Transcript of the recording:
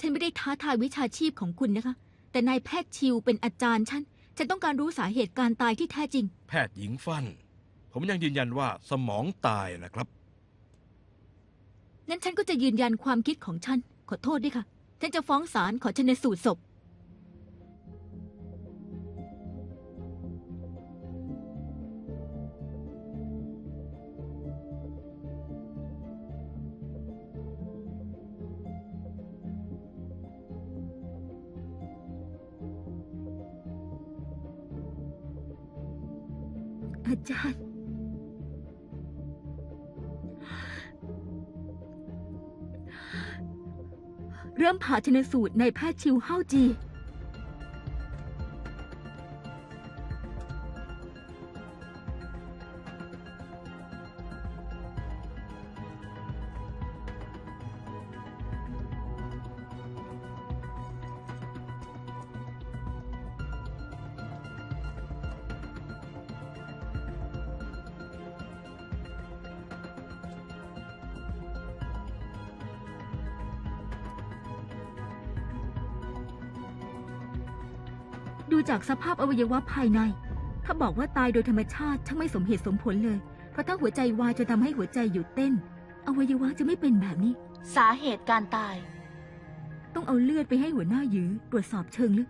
ฉันไม่ได้ท้าทายวิชาชีพของคุณนะคะ แต่นายแพทย์ชิวเป็นอาจารย์ฉัน ฉันต้องการรู้สาเหตุการตายที่แท้จริง แพทย์หญิงฟัน ผมยังยืนยันว่าสมองตายนะครับ งั้นฉันก็จะยืนยันความคิดของฉัน ขอโทษด้วยค่ะ ฉันจะฟ้องศาลขอชนสูตรศพ อาจารย์ เริ่มผ่าชนสูตรในแพทย์ชิวเฮาจี ดูจากสภาพอวัยวะภายใน ถ้าบอกว่าตายโดยธรรมชาติช่างไม่สมเหตุสมผลเลย เพราะถ้าหัวใจวายจะทำให้หัวใจหยุดเต้น อวัยวะจะไม่เป็นแบบนี้ สาเหตุการตาย ต้องเอาเลือดไปให้หัวหน้าหยือตรวจสอบเชิงลึก